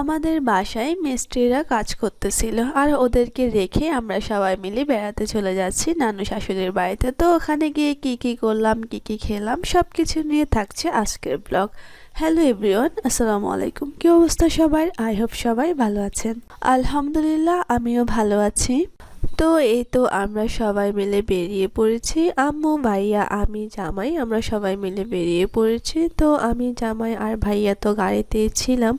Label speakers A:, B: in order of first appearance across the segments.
A: আমাদের বাসায় মিস্ত্রিরা কাজ করতেছিল আর ওদেরকে রেখে আমরা সবাই মিলে বেড়াতে চলে যাচ্ছি নানু শাশুড়ির বাড়িতে। তো ওখানে গিয়ে কি কি করলাম, কি কি খেলাম সব কিছু নিয়ে থাকছে আজকের ব্লগ। হ্যালো এভরিওয়ান, আসসালামু আলাইকুম। কি অবস্থা সবার? আই হোপ সবাই ভালো আছেন। আলহামদুলিল্লাহ, আমিও ভালো আছি। তো এই তো আমরা সবাই মিলে বেরিয়ে পড়েছি। আম্মু, ভাইয়া, আমি, জামাই, আমরা সবাই মিলে বেরিয়ে পড়েছি। তো আমি, জামাই আর ভাইয়া তো গাড়িতে ছিলাম।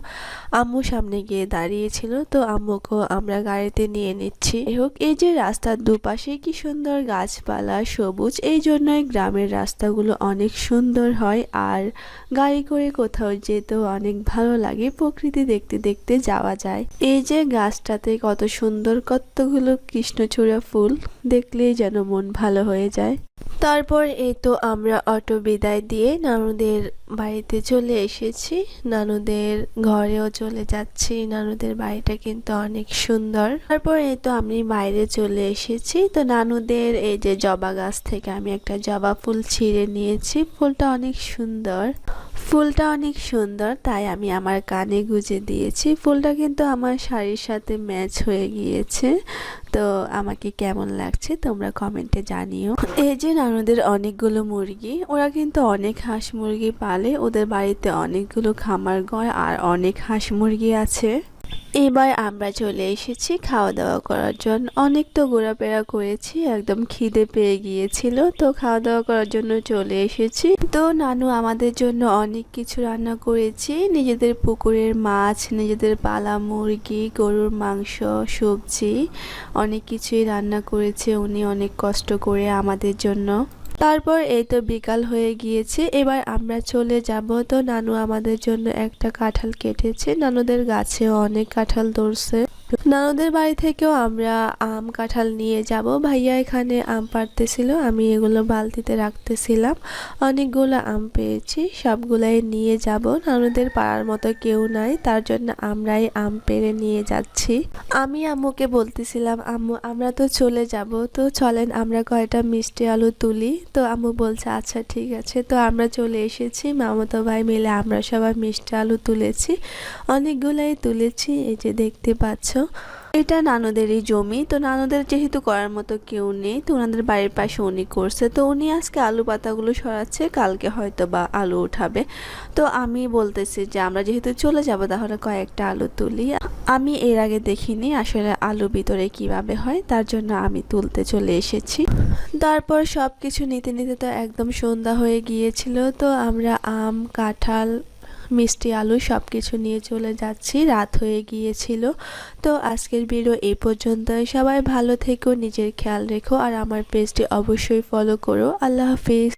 A: আম্মু সামনে গিয়ে দাঁড়িয়েছিল তো আম্মুকেও আমরা গাড়িতে নিয়ে নিচ্ছি। হোক, এই যে রাস্তার দুপাশে কি সুন্দর গাছপালা সবুজ, এই জন্যই গ্রামের রাস্তাগুলো অনেক সুন্দর হয়, আর গাড়ি করে কোথাও যেতেও অনেক ভালো লাগে প্রকৃতি দেখতে দেখতে যাওয়া যায়। এই যে গাছটাতে কত সুন্দর কতগুলো কৃষ্ণচূড়া ফুল, দেখলেই যেন মন ভালো হয়ে যায়। তারপর এই তো আমরা অটো বিদায় দিয়ে নানুদের বাড়িতে চলে এসেছি। নানুদের ঘরেও চলে যাচ্ছি। নানুদের বাড়িটা কিন্তু অনেক সুন্দর। তারপর এই তো আমি বাইরে চলে এসেছি। তো নানুদের এই যে জবা গাছ থেকে আমি একটা জবা ফুল ছিঁড়ে নিয়েছি। ফুলটা অনেক সুন্দর। ফুলটা অনেক সুন্দর, তাই আমি আমার কানে গুজে দিয়েছি। ফুলটা কিন্তু আমার শাড়ির সাথে ম্যাচ হয়ে গিয়েছে। তো আমাকে কেমন লাগছে তোমরা কমেন্টে জানিও। এই যে নানুদের অনেকগুলো মুরগি, ওরা কিন্তু অনেক হাঁস মুরগি পালে, ওদের বাড়িতে অনেকগুলো খামার ঘর আর অনেক হাঁস মুরগি আছে। এবার আমরা চলে এসেছি খাওয়া দাওয়া করার জন্য। অনেক তো ঘোরাফেরা করেছি, একদম খিদে পেয়ে গিয়েছিল, তো খাওয়া দাওয়া করার জন্য চলে এসেছি। তো নানু, আমাদের জন্য অনেক কিছু রান্না করেছি। নিজেদের পুকুরের মাছ, নিজেদের পালা মুরগি, গরুর মাংস, সবজি, অনেক কিছুই রান্না করেছে। উনি অনেক কষ্ট করে আমাদের জন্য তারপর এই তো বিকাল হয়ে গিয়েছে, এবার আমরা চলে যাব। তো নানু আমাদের জন্য একটা কাঁঠাল কেটেছে। নানুদের গাছে অনেক কাঁঠাল ধরছে। নানুদের বাড়ি থেকেও আমরা আম কাঁঠাল নিয়ে যাব। ভাইয়া এখানে আম পাড়তেছিল, আমি এগুলো বালতিতে রাখতেছিলাম। অনেকগুলো আম পেয়েছি, সবগুলাই নিয়ে যাব। নানুদের পাড়ার মতো কেউ নাই, তার জন্য আমরাই আম পেড়ে নিয়ে যাচ্ছি। আমি আম্মুকে বলতেছিলাম, আম্মু, আমরা তো চলে যাব, তো চলেন আমরা কয়টা মিষ্টি আলু তুলি? তো আম্মু বলছে আচ্ছা ঠিক আছে। তো আমরা চলে এসেছি, মামাতো ভাই মিলে আমরা সবাই মিষ্টি আলু তুলেছি। অনেকগুলাই তুলেছি, এই যে দেখতে পাচ্ছ। এটা নানুদেরই জমি। তো নানুদের যেহেতু করার মতো কেউ নেই, তো ওনাদের বাড়ির পাশে উনি করছে। তো উনি আজকে আলু পাতাগুলো সরাচ্ছে, কালকে হয়তো বা আলু উঠাবে। তো আমি বলতেছি যে আমরা যেহেতু চলে যাব, তাহলে কয়েকটা আলু তুলি। আমি এর আগে দেখিনি আসলে আলু ভিতরে কীভাবে হয়, তার জন্য আমি তুলতে চলে এসেছি। তারপর সব কিছু নিতে নিতে তো একদম সন্ধ্যা হয়ে গিয়েছিল। তো আমরা আম, কাঁঠাল মিষ্টি আলু সব কিছু নিয়ে চলে যাচ্ছি, রাত হয়ে গিয়েছিল। তো আজকের ভিডিও এই পর্যন্তই। সবাই ভালো থেকো, নিজের খেয়াল রেখো আর আমার পেজটি অবশ্যই ফলো করো। আল্লাহ হাফিজ।